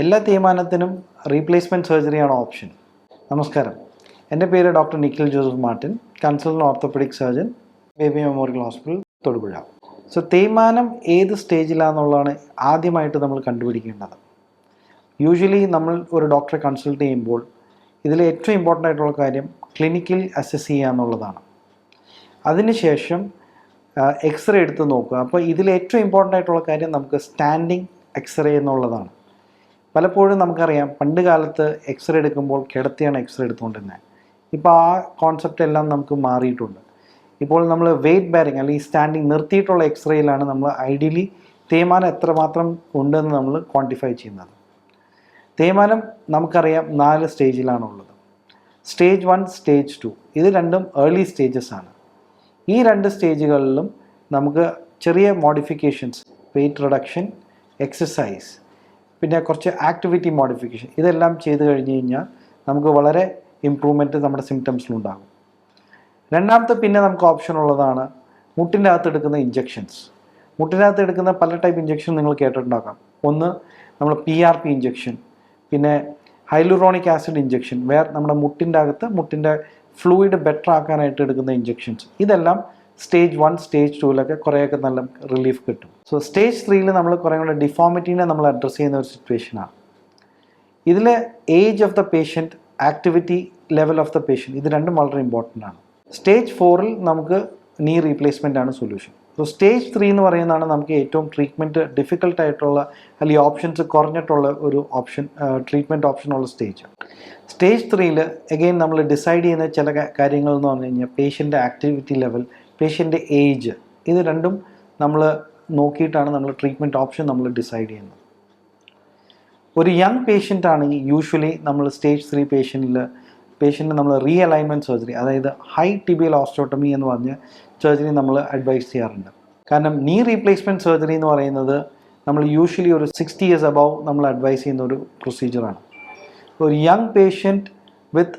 എല്ലാ തീരുമാനത്തിനും replacement സർജറിയാണ് option നമസ്കാരം. എന്റെ പേര് doctor Nikhil Joseph Martin consultant orthopaedic surgeon Baby Memorial hospital Thodupuzha. So തേയ്മാനം ഏത് സ്റ്റേജിലാണെന്നുള്ളതാണ് ആദ്യമായിട്ട് നമ്മൾ കണ്ടുപിടിക്കേണ്ടത്. യൂഷ്വലി നമ്മൾ ഒരു ഡോക്ടറെ കൺസൾട്ട് ചെയ്യുമ്പോൾ ഇതിൽ ഏറ്റവും ഇമ്പോർട്ടന്റ് ആയിട്ടുള്ള കാര്യം ക്ലിനിക്കിൽ അസസ് ചെയ്യുക എന്നുള്ളതാണ്. അതിനുശേഷം എക്സ്റേ എടുത്ത് നോക്കുക. അപ്പോൾ ഇതിൽ ഏറ്റവും ഇമ്പോർട്ടന്റ് ആയിട്ടുള്ള കാര്യം നമുക്ക് സ്റ്റാൻഡിങ് എക്സ്റേ എന്നുള്ളതാണ്. പലപ്പോഴും നമുക്കറിയാം പണ്ട് കാലത്ത് എക്സ്റേ എടുക്കുമ്പോൾ കിടത്തിയാണ് എക്സ്റേ എടുത്തുകൊണ്ടിരുന്നത്. ഇപ്പോൾ ആ കോൺസെപ്റ്റ് എല്ലാം നമുക്ക് മാറിയിട്ടുണ്ട്. ഇപ്പോൾ നമ്മൾ വെയിറ്റ് ബാരിങ് അല്ലെങ്കിൽ സ്റ്റാൻഡിങ് നിർത്തിയിട്ടുള്ള എക്സ്റേയിലാണ് നമ്മൾ ഐഡിയലി തേയ്മാനം എത്രമാത്രം ഉണ്ടെന്ന് നമ്മൾ ക്വാണ്ടിഫൈ ചെയ്യുന്നത്. തേയ്മാനം നമുക്കറിയാം നാല് സ്റ്റേജിലാണുള്ളത് സ്റ്റേജ് വൺ സ്റ്റേജ് ടു ഇത് രണ്ടും ഏർലി സ്റ്റേജസ് ആണ്. ഈ രണ്ട് സ്റ്റേജുകളിലും നമുക്ക് ചെറിയ മോഡിഫിക്കേഷൻസ് വെയിറ്റ് റിഡക്ഷൻ എക്സസൈസ് പിന്നെ കുറച്ച് ആക്ടിവിറ്റി മോഡിഫിക്കേഷൻ ഇതെല്ലാം ചെയ്ത് കഴിഞ്ഞ് കഴിഞ്ഞാൽ നമുക്ക് വളരെ ഇമ്പ്രൂവ്മെന്റ് നമ്മുടെ സിംറ്റംസിലുണ്ടാകും രണ്ടാമത്തെ പിന്നെ നമുക്ക് ഓപ്ഷൻ ഉള്ളതാണ് മുട്ടിന്റെ അകത്ത് എടുക്കുന്ന ഇഞ്ചെക്ഷൻസ് മുട്ടിന്റെ അകത്ത് എടുക്കുന്ന പല ടൈപ്പ് ഇഞ്ചെക്ഷൻ നിങ്ങൾ കേട്ടിട്ടുണ്ടാക്കാം ഒന്ന് നമ്മൾ പി ആർ പി ഇഞ്ചെക്ഷൻ പിന്നെ ഹൈലുറോണിക് ആസിഡ് ഇഞ്ചെക്ഷൻ വേർ നമ്മുടെ മുട്ടിന്റെ അകത്ത് മുട്ടിന്റെ ഫ്ലൂയിഡ് ബെറ്റർ ആക്കാനായിട്ട് എടുക്കുന്ന ഇഞ്ചെക്ഷൻസ് ഇതെല്ലാം സ്റ്റേജ് വൺ സ്റ്റേജ് ടൂവിലൊക്കെ കുറേയൊക്കെ നല്ല റിലീഫ് കിട്ടും. സോ സ്റ്റേജ് ത്രീയിൽ നമ്മൾ കുറേ കൂടെ ഡിഫോമിറ്റീനെ നമ്മൾ അഡ്രസ്സ് ചെയ്യുന്ന ഒരു സിറ്റുവേഷനാണ് ഇതിൽ age of the patient activity level of the patient ഇത് രണ്ടും വളരെ ഇമ്പോർട്ടന്റ് ആണ്. സ്റ്റേജ് ഫോറിൽ നമുക്ക് നീ റീപ്ലേസ്മെന്റ് ആണ് സൊല്യൂഷൻ സോ സ്റ്റേജ് ത്രീ എന്ന് പറയുന്നതാണ് നമുക്ക് ഏറ്റവും ട്രീറ്റ്മെന്റ് ഡിഫിക്കൽട്ട് ആയിട്ടുള്ള അല്ലെങ്കിൽ ഓപ്ഷൻസ് കുറഞ്ഞിട്ടുള്ള ഒരു ഓപ്ഷൻ ട്രീറ്റ്മെന്റ് ഉള്ള സ്റ്റേജ് സ്റ്റേജ് ത്രീയിൽ അഗെയിൻ നമ്മൾ ഡിസൈഡ് ചെയ്യുന്ന ചില കാര്യങ്ങൾ എന്ന് പറഞ്ഞു കഴിഞ്ഞാൽ പേഷ്യന്റെ ആക്ടിവിറ്റി ലെവൽ പേഷ്യന്റെ ഏജ് ഇത് രണ്ടും നമ്മൾ നോക്കിയിട്ടാണ് നമ്മൾ ട്രീറ്റ്മെന്റ് ഓപ്ഷൻ നമ്മൾ ഡിസൈഡ് ചെയ്യുന്നത്. ഒരു യങ് പേഷ്യന്റ് ആണെങ്കിൽ യൂഷ്വലി നമ്മൾ സ്റ്റേജ് ത്രീ പേഷ്യന്റിൽ പേഷ്യന്റ് നമ്മൾ റീ അലൈൻമെന്റ് സർജറി അതായത് ഹൈ ടിബിയൽ ഓസ്റ്റോട്ടമി എന്ന് പറഞ്ഞ് സർജറി നമ്മൾ അഡ്വൈസ് ചെയ്യാറുണ്ട്. കാരണം നീ റീപ്ലേസ്മെന്റ് സർജറി എന്ന് പറയുന്നത് നമ്മൾ യൂഷ്വലി ഒരു സിക്സ്റ്റി ഇയേഴ്സ് അബവ് നമ്മൾ അഡ്വൈസ് ചെയ്യുന്ന ഒരു പ്രൊസീജിയറാണ് ഒരു young patient with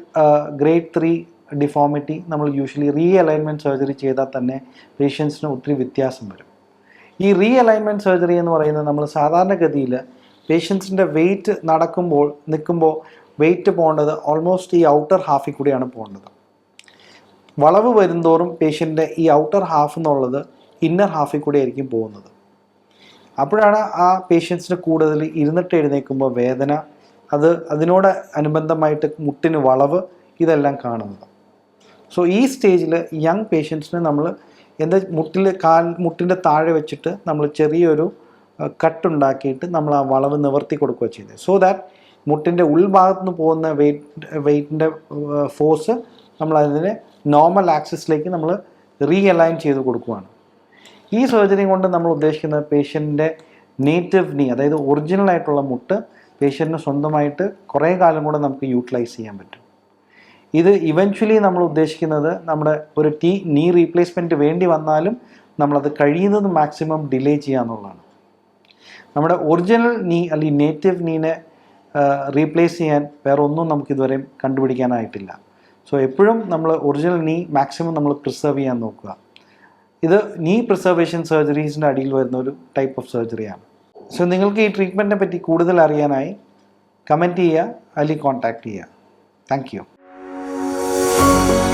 grade three deformity നമ്മൾ യൂഷ്വലി റീ അലൈൻമെന്റ് സർജറി ചെയ്താൽ തന്നെ പേഷ്യൻസിന് ഒത്തിരി വ്യത്യാസം വരും. ഈ റീ അലൈൻമെന്റ് സർജറി എന്ന് പറയുന്നത് നമ്മൾ സാധാരണഗതിയിൽ പേഷ്യൻസിന്റെ വെയിറ്റ് നടക്കുമ്പോൾ നിൽക്കുമ്പോൾ വെയിറ്റ് പോകേണ്ടത് ഓൾമോസ്റ്റ് ഈ ഔട്ടർ ഹാഫിൽ കൂടിയാണ് പോകേണ്ടത്. വളവ് വരുന്തോറും പേഷ്യന്റെ ഈ ഔട്ടർ ഹാഫ് എന്നുള്ളത് ഇന്നർ ഹാഫിൽ കൂടി ആയിരിക്കും പോകുന്നത്. അപ്പോഴാണ് ആ പേഷ്യൻസിന് കൂടുതൽ ഇരുന്നിട്ട് എഴുന്നേൽക്കുമ്പോൾ വേദന അത് അതിനോട് അനുബന്ധമായിട്ട് മുട്ടിന് വളവ് ഇതെല്ലാം കാണുന്നത്. സോ ഈ സ്റ്റേജിൽ യങ് പേഷ്യൻസിന് നമ്മൾ എന്താ മുട്ടിൽ കാൽ മുട്ടിന്റെ താഴെ വെച്ചിട്ട് നമ്മൾ ചെറിയൊരു കട്ടുണ്ടാക്കിയിട്ട് നമ്മൾ ആ വളവ് നിവർത്തി കൊടുക്കുക ചെയ്യുന്നത്. സോ ദാറ്റ് മുട്ടിന്റെ ഉൾഭാഗത്ത് നിന്ന് പോകുന്ന വെയിറ്റ് വെയിറ്റിന്റെ ഫോഴ്സ് നമ്മൾ അതിനെ നോർമൽ ആക്സിസിലേക്ക് നമ്മൾ റീ അലൈൻ ചെയ്ത് കൊടുക്കുകയാണ് ഈ സർജറി കൊണ്ട് നമ്മൾ ഉദ്ദേശിക്കുന്നത് പേഷ്യന്റെ നേറ്റീവ് നീ അതായത് ഒറിജിനൽ ആയിട്ടുള്ള മുട്ട് പേഷ്യന്റിന് സ്വന്തമായിട്ട് കുറേ കാലം കൂടെ നമുക്ക് യൂട്ടിലൈസ് ചെയ്യാൻ പറ്റും. ഇത് ഇവൻച്വലി നമ്മൾ ഉദ്ദേശിക്കുന്നത് നമ്മുടെ ഒരു ടീ നീ റീപ്ലേസ്മെന്റ് വേണ്ടി വന്നാലും നമ്മളത് കഴിയുന്നത് മാക്സിമം ഡിലേ ചെയ്യുക എന്നുള്ളതാണ്. നമ്മുടെ ഒറിജിനൽ നീ അല്ലെങ്കിൽ നേറ്റീവ് നീനെ റീപ്ലേസ് ചെയ്യാൻ വേറെ ഒന്നും നമുക്ക് ഇതുവരെയും കണ്ടുപിടിക്കാനായിട്ടില്ല. സോ എപ്പോഴും നമ്മൾ ഒറിജിനൽ നീ മാക്സിമം നമ്മൾ പ്രിസർവ് ചെയ്യാൻ നോക്കുക. ഇത് നീ പ്രിസർവേഷൻ സർജറീസിന്റെ അടിയിൽ വരുന്ന ഒരു ടൈപ്പ് ഓഫ് സർജറിയാണ് സോ നിങ്ങൾക്ക് ഈ ട്രീറ്റ്മെന്റിനെ പറ്റി കൂടുതൽ അറിയാനായി കമന്റ് ചെയ്യുക അല്ലെങ്കിൽ കോൺടാക്റ്റ് ചെയ്യുക. Thank you Thank you.